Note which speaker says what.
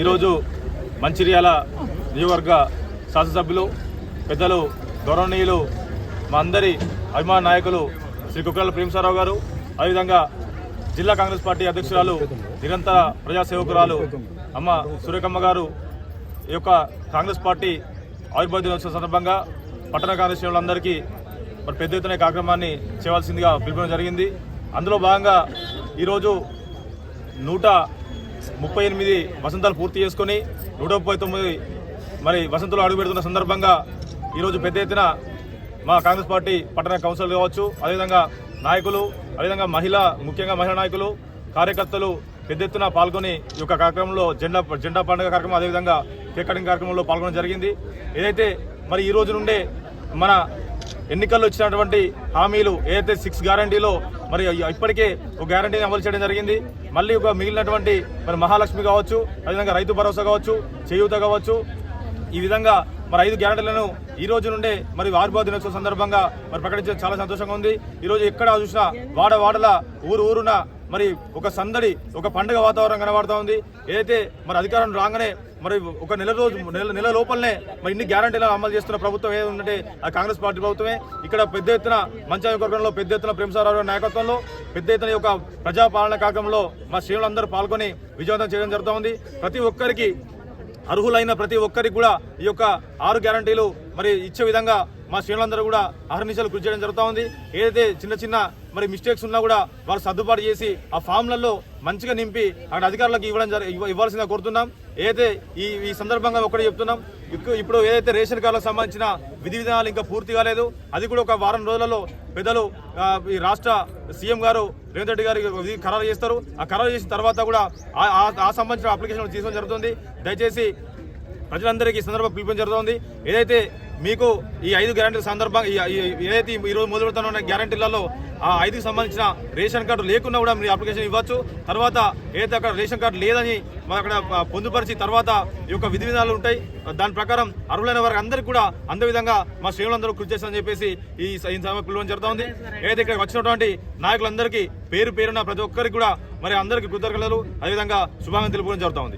Speaker 1: ఈరోజు మంచిర్యాల నియోజకవర్గ శాసనసభ్యులు పెద్దలు గౌరవనీయులు మా అందరి అభిమాన నాయకులు శ్రీ కుక్కల ప్రేమసారావు గారు అదేవిధంగా జిల్లా కాంగ్రెస్ పార్టీ అధ్యక్షురాలు నిరంతర ప్రజాసేవకురాలు అమ్మ సూర్యకమ్మ గారు ఈ యొక్క కాంగ్రెస్ పార్టీ ఆవిర్భావ దినోత్సవం సందర్భంగా పట్టణ కాంగ్రెస్ శ్రేణులందరికీ మరి పెద్ద ఎత్తున కార్యక్రమాన్ని చేయవలసిందిగా పిలుపుడం జరిగింది. అందులో భాగంగా ఈరోజు నూట ముప్పై ఎనిమిది వసంతాలు పూర్తి చేసుకొని నూట ముప్పై తొమ్మిది మరి వసంతలు అడుగుపెడుతున్న సందర్భంగా ఈరోజు పెద్ద ఎత్తున మా కాంగ్రెస్ పార్టీ పట్టణ కౌన్సిల్ కావచ్చు అదేవిధంగా నాయకులు అదేవిధంగా మహిళా ముఖ్యంగా మహిళా నాయకులు కార్యకర్తలు పెద్ద ఎత్తున పాల్గొని ఈ యొక్క కార్యక్రమంలో జెండా జెండా పండుగ కార్యక్రమం అదేవిధంగా కేక్ కటింగ్ కార్యక్రమంలో పాల్గొనడం జరిగింది. ఏదైతే మరి ఈ రోజు నుండే మన ఎన్నికల్లో వచ్చినటువంటి హామీలు ఏదైతే సిక్స్ గ్యారంటీలో మరి ఇప్పటికే ఒక గ్యారంటీని అమలు చేయడం జరిగింది. మళ్ళీ ఒక మిగిలినటువంటి మరి మహాలక్ష్మి కావచ్చు అదేవిధంగా రైతు భరోసా కావచ్చు చేయూత కావచ్చు. ఈ విధంగా మరి ఐదు గ్యారంటీలను ఈ రోజు నుండే మరి ఆవిర్భావ దినోత్సవం సందర్భంగా మరి ప్రకటించడం చాలా సంతోషంగా ఉంది. ఈ రోజు ఎక్కడ చూసినా వాడ వాడల ఊరు ఊరున మరి ఒక సందడి ఒక పండుగ వాతావరణం కనబడుతూ ఉంది. ఏదైతే మరి అధికారం రాగానే మరి ఒక నెల రోజు నెల నెల లోపలనే మరి ఇన్ని గ్యారంటీలను అమలు చేస్తున్న ప్రభుత్వం ఏదంటే ఆ కాంగ్రెస్ పార్టీ ప్రభుత్వమే. ఇక్కడ పెద్ద ఎత్తున మంచాయవర్గంలో పెద్ద ఎత్తున ప్రేమసారావు నాయకత్వంలో పెద్ద ఎత్తున యొక్క ప్రజాపాలన కార్యక్రమంలో మా శ్రేణులందరూ పాల్గొని విజయవంతం చేయడం జరుగుతూ ఉంది. ప్రతి ఒక్కరికి అర్హులైన ప్రతి ఒక్కరికి కూడా ఈ యొక్క ఆరు గ్యారంటీలు మరి ఇచ్చే విధంగా మా శ్రేణులందరూ కూడా అహర్నిశలు కృషి చేయడం జరుగుతూ ఉంది. ఏదైతే చిన్న చిన్న మరి మిస్టేక్స్ ఉన్నా కూడా వారు సర్దుబాటు చేసి ఆ ఫామ్లలో మంచిగా నింపి అక్కడ అధికారులకు ఇవ్వడం ఇవ్వాల్సిందిగా కోరుతున్నాం. ఏదైతే ఈ ఈ సందర్భంగా ఒకటి చెప్తున్నాం ఇప్పుడు ఏదైతే రేషన్ కార్డులకు సంబంధించిన విధి విధానాలు ఇంకా పూర్తి కాలేదు అది కూడా ఒక వారం రోజులలో పెద్దలు ఈ రాష్ట్ర సీఎం గారు రేవంత్ రెడ్డి గారు విధి ఖరారు చేస్తారు. ఆ ఖరారు చేసిన తర్వాత కూడా ఆ- ఆ- సంబంధించిన అప్లికేషన్ తీసుకోవడం జరుగుతుంది. దయచేసి ప్రజలందరికీ ఈ సందర్భం పిలుపుని జరుగుతుంది. ఏదైతే మీకు ఈ ఐదు గ్యారంటీల సందర్భంగా ఏదైతే ఈ రోజు మొదలు పెడుతున్న గ్యారంటీలలో ఆ ఐదుకి సంబంధించిన రేషన్ కార్డు లేకున్నా కూడా మీరు అప్లికేషన్ ఇవ్వచ్చు. తర్వాత ఏదైతే అక్కడ రేషన్ కార్డు లేదని మరి అక్కడ పొందుపరిచి తర్వాత ఈ యొక్క విధి విధానాలు ఉంటాయి. దాని ప్రకారం అర్హులైన వారికి అందరికీ కూడా అందే విధంగా మా శ్రేణులందరూ కృషి చేస్తామని చెప్పేసి ఈ స- ఈ జరుగుతుంది. ఏదైతే ఇక్కడ వచ్చినటువంటి నాయకులందరికీ పేరు పేరున ప్రతి ఒక్కరికి కూడా మరి అందరికీ కృతజ్ఞతలు. అదేవిధంగా శుభాకాంక్షలు తెలుపుకోవడం జరుగుతుంది.